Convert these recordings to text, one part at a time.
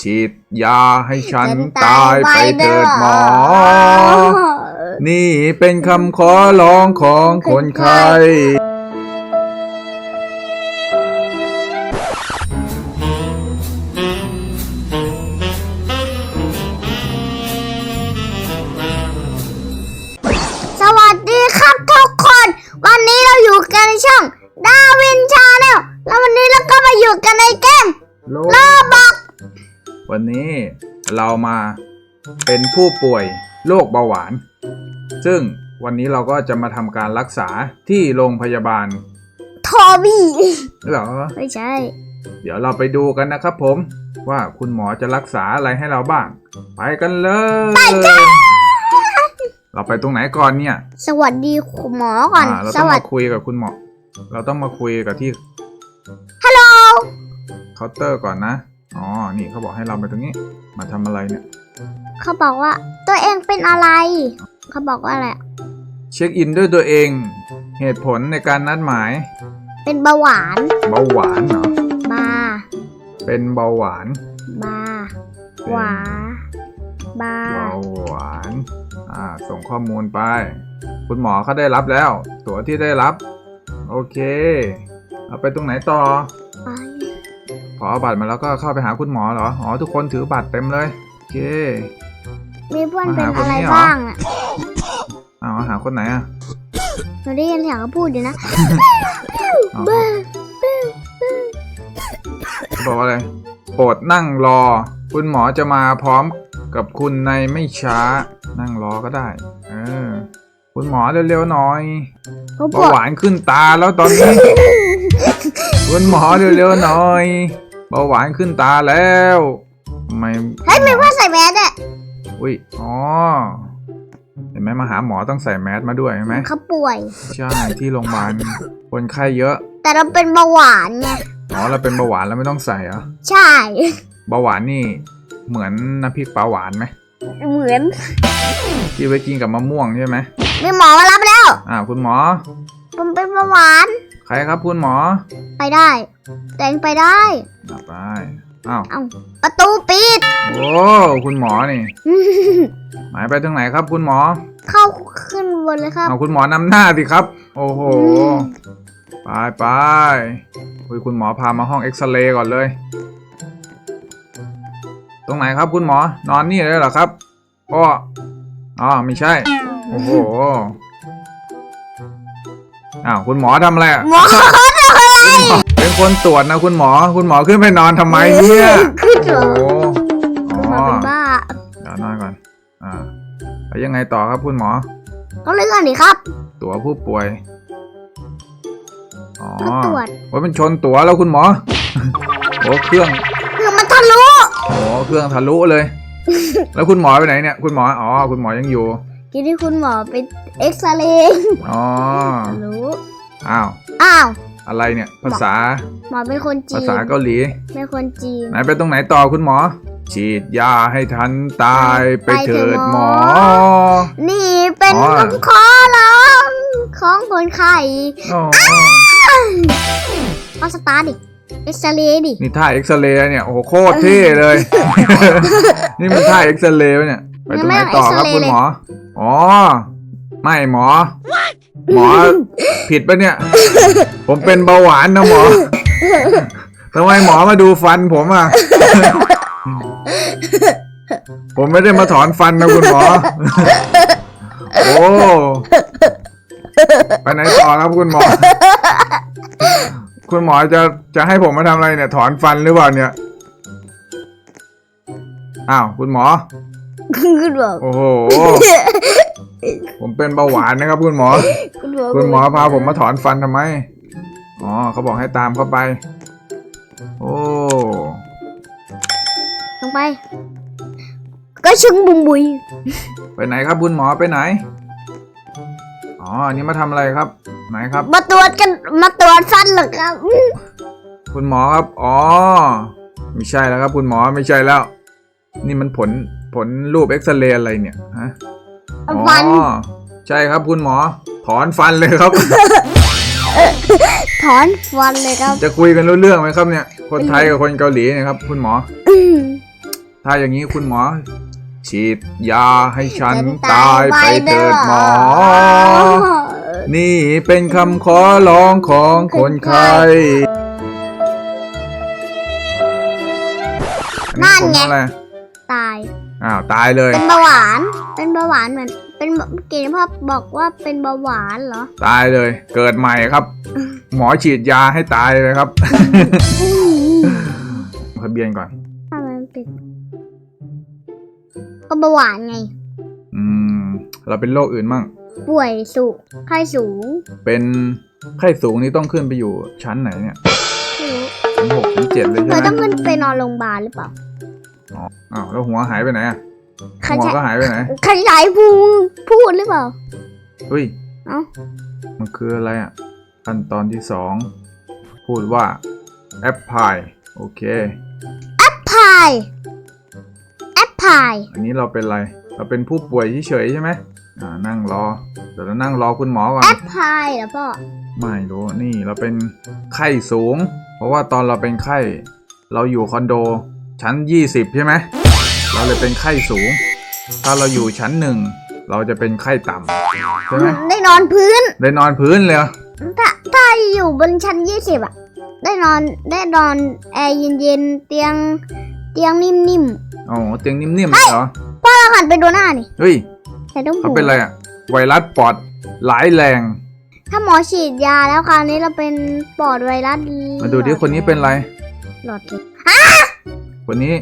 ฉีดยาให้ฉันตายไปเถิดหมอ นี่เป็นคำขอร้องของคนไข้ เป็นผู้ป่วยโรคเบาหวาน ซึ่งวันนี้เราก็จะมาทำการรักษาที่โรงพยาบาลทอบี้เหรอ ไม่ใช่ เดี๋ยวเราไปดูกันนะครับผม ว่าคุณหมอจะรักษาอะไรให้เราบ้าง ไปกันเลยเราไปตรงไหนก่อนเนี่ยสวัสดีคุณหมอก่อนอ่าเราสต้องวัสมาดีคุยกับคุณหมอ เราต้องมาคุยกับที่ฮัลโหลเคาน์เตอร์ก่อนนะ อ๋อ นี่เขาบอกให้เราไปตรงนี้ มาทำอะไรเนี่ย เขาบอกว่า ตัวเองเป็นอะไร เขาบอกว่าอะไรเช็คอินด้วยตัวเอง เหตุผลในการนัดหมาย เป็นเบาหวาน เบาหวานเหรอ บา เป็นเบาหวาน บาเป็นหวา บา เบาหวาน อ่า ส่งข้อมูลไป คุณหมอเขาได้รับแล้ว ตั๋วที่ได้รับ โอเค เอาไปตรงไหนต่อ ไปพอเอาบัตรมาแล้วก็เข้าไปหาคุณหมอเหรอ อ๋อ ทุกคนถือบัตรเต็มเลยโอ เค มีเพื่อนมาเป็นหาคนอะไรนี้เหรอ บ้างอะเอาหาคนไหนอะ หนูได้ยินเสียงเขาพูดอยู่นะอ๋อเขาบอกว่าอะไร โปรดนั่งรอ คุณหมอจะมาพร้อมกับคุณในไม่ช้า นั่งรอก็ได้ เออ คุณหมอเร็วๆหน่อยเขาบเบาอกหวานขึ้นตาแล้วตอนนี้ คุณหมอเร็วๆหน่อยเบาหวานขึ้นตาแล้วทำ ไมเฮ้ยมีเพื่อนใส่แมสอะอุ้ยอ๋อเห็นไหมมาหาหมอต้องใส่แมสมาด้วยใช่ไหมเขาป่วย ใช่ที่โรงพยาบาลคนไข้เยอะ แต่เราเป็นเบาหวานไงอ๋อเราเป็นเบาหวานแล้วไม่ต้องใส่เหรอใช่เบาหวานนี่เหมือนน้ำพริกปลาหวานไหมเหมือนที่ไว้กินกับมะม่วงใช่ไหมมีหมอมารับแล้ว อ่าคุณหมอ ผมเป็นเบาหวาน ใครครับคุณหมอ ไปได้ แต่งไปได้อะไป อ้าว เอ้าประตูปิด โอ้ คุณหมอนี่ หมายไปทางไหนครับ คุณหมอ เข้าขึ้นบนเลยครับเอาคุณหมอนำหน้าสิครับ โอ้โหอืมไปไปคุยคุณหมอพามาห้องเอ็กซเรย์ก่อนเลย ตรงไหนครับคุณหมอ นอนนี่เลยเหรอครับอ้ออ๋อไม่ใช่ โอ้โห อ้าวคุณหมอทำอะไรอะหมอ เป็นคนตรวจนะคุณหมอ คุณหมอขึ้นไปนอนทำไมเนี่ยขึ้นเหรโอ้อโหหมอเป็นบ้าเดี๋ยวนอนก่อน อ่า แล้วยังไงต่อครับคุณหมอก็เลื่อนดิครับตั๋วผู้ป่วย อ๋อก็ตรวจว่าเป็นชนตั๋วแล้วคุณหมอ โอ้เครื่อง คือมันทะลุโอ้เครื่องทะลุเลย แล้วคุณหมอไปไหนเนี่ย คุณหมอ อ๋อ คุณหมอยังอยู่ทีที่คุณหมอไปเอ็กซเรย์อ๋อ ทะลุอ้าว อ้าว อะไรเนี่ยภาษาหมอเป็นคนจีภานษาเกาหลีเป็นคนจีนไหนไปตรงไหนต่อคุณหมอ ฉีดยาให้ทันตายไปเถิดหมอ นี่เป็นอ๋อคำขอร้องของคนไข้อ๋อเอาสตาร์ทดิเอ็กซเรย์ดินี่ท่าเอ็กซเรย์เนี่ยโอ้โหโคตรเท่เลย นี่มันท่าเอ็กซเรย์ปะเนี่ยไปตรงไหนต่อครับคุณหมอ อ๋อ ไม่หมอ หมอผิดปะเนี่ย ผมเป็นเบาหวานนะหมอทำไมหมอมาดูฟันผมอะ ผมไม่ได้มาถอนฟันนะคุณหมอ โอ้ไปไหนต่อครับคุณหมอ คุณหมอจะจะให้ผมมาทำอะไรเนี่ย ถอนฟันหรือเปล่าเนี่ยอ้าวคุณหมอ คุณหมอโอ้โห ผมเป็นเบาหวานนะครับคุณหมอ คุณหมอคุณหมอพาผมมาถอนฟันทำไม อ๋อเขาบอกให้ตามเข้าไป โอ้ ลงไป ก็ชึงบุมบุย ไปไหนครับคุณหมอไปไหน อ๋อ อันนี้มาทำอะไรครับ ไหนครับ มาตรวจกัน มาตรวจฟันเหรอครับ คุณหมอครับ อ๋อ ไม่ใช่แล้วครับ คุณหมอไม่ใช่แล้ว นี่มันผลผลรูปเอ็กซเรย์อะไรเนี่ยฮะ อ๋อฟันใช่ครับคุณหมอ ถอนฟันเลยครับ ถอนฟันเลยครับ จะคุยกันรู้เรื่องไหมครับเนี่ย คนไทยกับคนเกาหลีเนะครับ คุณหมออืมถ้าอย่างนี้คุณหมอ ฉีดยาให้ฉันตายไปเถิดหมอ นี่เป็นคำขอร้องของคนไข้นั่นไงผมอะไรตาย อ้าวตายเลย เป็นเบาหวาน เป็นเบาหวานเหมือน เป็นเมื่อกี้พ่อบอกว่าเป็นเบาหวานเหรอ ตายเลย เกิดใหม่ครับ หมอฉีดยาให้ตายเลยครับทะเบียนก่อนทำไมมันเป็นก็เบาหวานไง อืม เราเป็นโรคอื่นมั่ง ป่วยสูง ไข้สูง เป็นไข้สูงนี่ต้องขึ้นไปอยู่ชั้นไหนเนี่ยไม่รู้ชั้นหกชั้นเจ็ดเลยเธใช่อไหมต้องขึ้นไปนอนโรงพยาบาลหรือเปล่า อ้าวแล้วหัวหายไปไหนอะขหัวยายก็หายไปไหนขยายพูพูดหรือเปล่า เฮ้ยเอ้า มันคืออะไรอะ ขั้นตอนที่สองพูดว่าแอปพลายโอเค พายแอปพายอันนี้เราเป็นอะไร เราเป็นผู้ป่วยเฉยๆใช่ไหมอ่านั่งรอ เดี๋ยวเรานั่งรอคุณหมอก่อน แอปพายเหรอพ่อไม่รู้นี่เราเป็นไข้สูง เพราะว่าตอนเราเป็นไข้ เราอยู่คอนโด ชั้น 20 ใช่ไหมเราเลยเป็นไข้สูง ถ้าเราอยู่ชั้นหนึ่งเราจะเป็นไข้ต่ำใช่ไหมได้นอนพื้น ได้นอนพื้นเลยเหรอถ้าถ้าอยู่บนชั้นยี่สิบอะได้นอนได้นอนแอร์เย็นๆเตียงเตียงนิ่มอ๋อเตียงนิ่มๆเหรอๆพ่อเราหันไปดูหน้านี่เฮ้ยแต่ต้องเขาหูเป็นอะไรอะไวรัสปอดหลายแรง ถ้าหมอฉีดยาแล้วคราวนี้เราเป็นปอดไวรัสมาดูที่คนนี้เป็นอะไรหลอดเลย คนนี้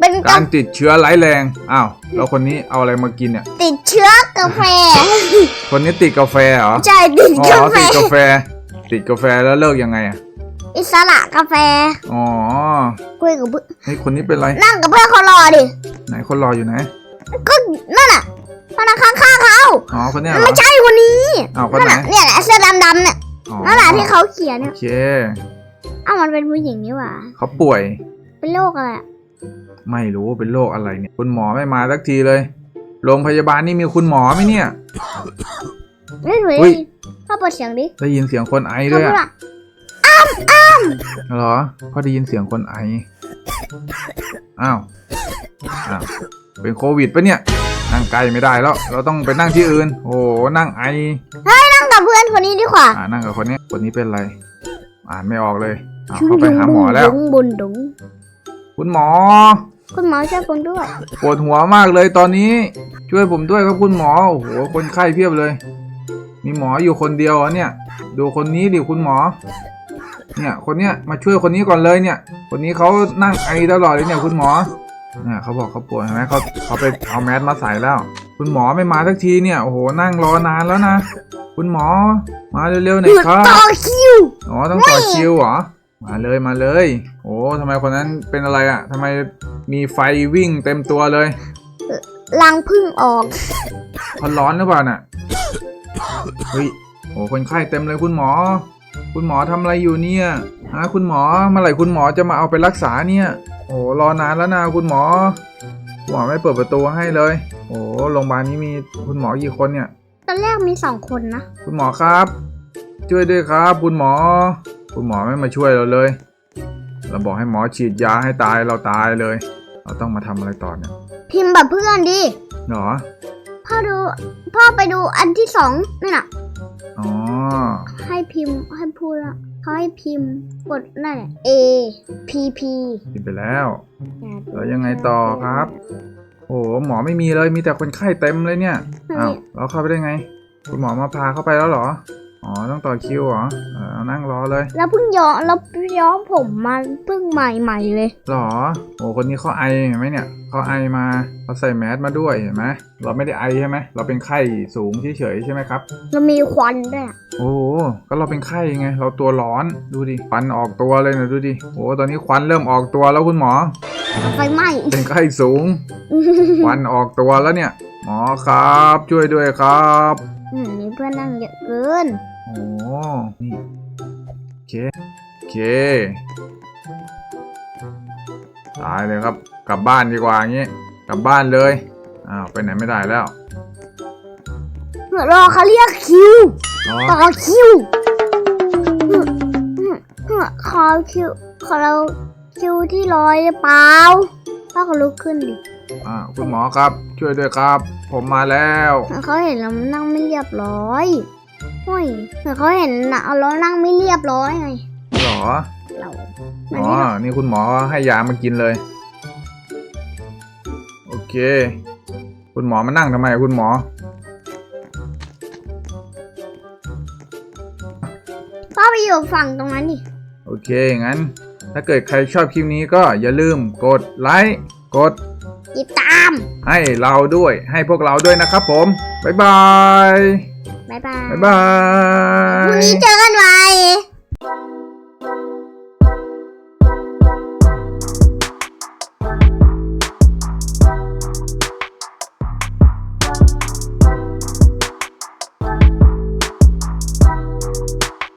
เป็นกักาบรติดเชื้อร้ายแรงอ้าวแล้วคนนี้เอาอะไรมากินเนี่ย ติดเชื้อกาแฟคนนี้ติดกาแฟเหรอใช่ติดอ๋อกาแฟติดกาแฟ ติดกาแฟแล้วเลิกยังไงอะอิสระกาแฟอ๋อคุยกับเพื่อนเฮ้ยคนนี้เป็นไร นั่งกับเพื่อนเขารอดิ ไหนคนรออยู่ไหนก็นั่นน่ะพนักข้างๆเขาอ๋อคนเนี้ยเหรอ ไม่ใช่คนนี้อ้าวคนนั่นไหน น่ะเนี่ยแหละเสื้อดำๆเนี่ยอ๋อนั่นแหละที่เขาเขียนโอเนี่ยเคเอ้ามันเป็นผู้หญิงนี่หว่าเขาป่วย เป็นโรคอะไรอะไม่รู้เป็นโรคอะไรเนี่ย คุณหมอไม่มาสักทีเลย โรงพยาบาลนี่มีคุณหมอไหมเนี่ยไม่รู้อุ๊ย พ่อเปิดเสียงดิได้ยินเสียงคนไอเขาด้วยพูดอะว่าเหรอพอได้ยินเสียงคนไออ้าวอ้าวเป็นโควิดปะเนี่ยนั่งไกลไม่ได้แล้ว เราต้องไปนั่งที่อื่น โอ้โหนั่งไอ นั่งกับเพื่อนคนนี้ดีกว่าอ่านั่งกับคนนี้คนนี้เป็นอะไร อ่านไม่ออกเลยอ้าวเขาไปหาหมอแล้วดุงบุญดุง คุณหมอ คุณหมอช่วยผมด้วย ปวดหัวมากเลยตอนนี้ ช่วยผมด้วยครับคุณหมอ โอ้โห คนไข้เพียบเลย มีหมออยู่คนเดียวเหรอเนี่ย ดูคนนี้ดิคุณหมอ เนี่ยคนเนี้ยมาช่วยคนนี้ก่อนเลยเนี่ย คนนี้เขานั่งไอตลอดเลยเนี่ยคุณหมอ เนี่ยเขาบอกเขาปวดเห็นไหมเขาเขาไปเอาแมสมาใส่แล้ว คุณหมอไม่มาสักทีเนี่ย โอ้โห นั่งรอนานแล้วนะ คุณหมอ มาเร็วๆหน่อยครับ ต่อคิว อ๋อ ต้องต่อคิวเหรอ มาเลยมาเลย โอ้ทำไมคนนั้นเป็นอะไรอะ่ะทำไมมีไฟวิ่งเต็มตัวเลยลังพึ่งออกเขาร้อนหรือเปล่าน่ะ เฮ้ย โอ้คนไข้เต็มเลยคุณหมอ คุณหมอทำอะไรอยู่เนี่ยฮะคุณหมอเมื่อไหร่คุณหมอจะมาเอาไปรักษาเนี่ย โอ้รอนานแล้วนะคุณหมอคุณหมอไม่เปิดประตูให้เลย โอ้โรงพยาบาลนี้มีคุณหมอกี่คนเนี่ย ตอนแรกมีสองคนนะ คุณหมอครับ ช่วยด้วยครับ คุณหมอ คุณหมอไม่มาช่วยเราเลย เราบอกให้หมอฉีดยาให้ตายเราตายเลย เราต้องมาทำอะไรต่อเนี่ยพิมพ์แบบเพื่อนดิหรอ พ่อดู พ่อไปดูอันที่สองนั่นน่ะ อ๋อ ให้พิมพ์ให้พูดอะเขาให้พิมพ์กดนั่นแหละ A P P กินไปแล้ว แล้วยังไงต่อครับ โอ้หมอไม่มีเลยมีแต่คนไข้เต็มเลยเนี่ยอ้าวเราเข้าไปได้ไง คุณหมอมาพาเข้าไปแล้วเหรอ อ๋อต้องต่อคิวเหรอเออนั่งรอเลยแล้วเพิ่งย้อมแล้วย้อมผมมาเพิ่งใหม่ๆเลยหรอโอ้คนนี้เขาไอเห็นไหมเนี่ยเขาไอมาเขาใส่แมสมาด้วยเห็นไหมเราไม่ได้ไอใช่ไหมเราเป็นไข้สูงเฉยๆใช่ไหมครับแล้วมีควันด้วยอะโอ้โหก็เราเป็นไข้ไง เราตัวร้อนดูดิควันออกตัวเลยนะดูดิโอ้ตอนนี้ควันเริ่มออกตัวแล้วคุณหมอไฟไหม้เป็นไข้สูงควันออกตัวแล้วเนี่ยหมอครับ ช่วยด้วยครับ อืมมีเพื่อนนั่งเยอะเกิน โอ้นี่โอเคโอเค ตายเลยครับ กลับบ้านดีกว่าอย่างงี้ กลับบ้านเลย อ้าว ไปไหนไม่ได้แล้วรอเขาเรียกคิว อ๋อต่อคิวอืมอืมอืมขอคิวขอเราคิวที่ร้อยหรือเปล่าพ่อเขาลุกขึ้นดิ อ่าคุณหมอครับ ช่วยด้วยครับ ผมมาแล้ว เขาเห็นเรานั่งไม่เรียบร้อย โอ้ยแต่เขาเห็นนะเรานั่งไม่เรียบร้อยไงหรอเราอ๋อนี่คุณหมอให้ยามากินเลย โอเค คุณหมอมานั่งทำไมคุณหมอ พ่อไปอยู่ฝั่งตรงนั้นดิ โอเค งั้น ถ้าเกิดใครชอบคลิปนี้ก็อย่าลืมกดไลค์กดติดตาม ให้เราด้วย ให้พวกเราด้วยนะครับผม บ๊ายบาย บ๊ายบาย บ๊ายบาพรุ่งยนี้เจอกันใหม่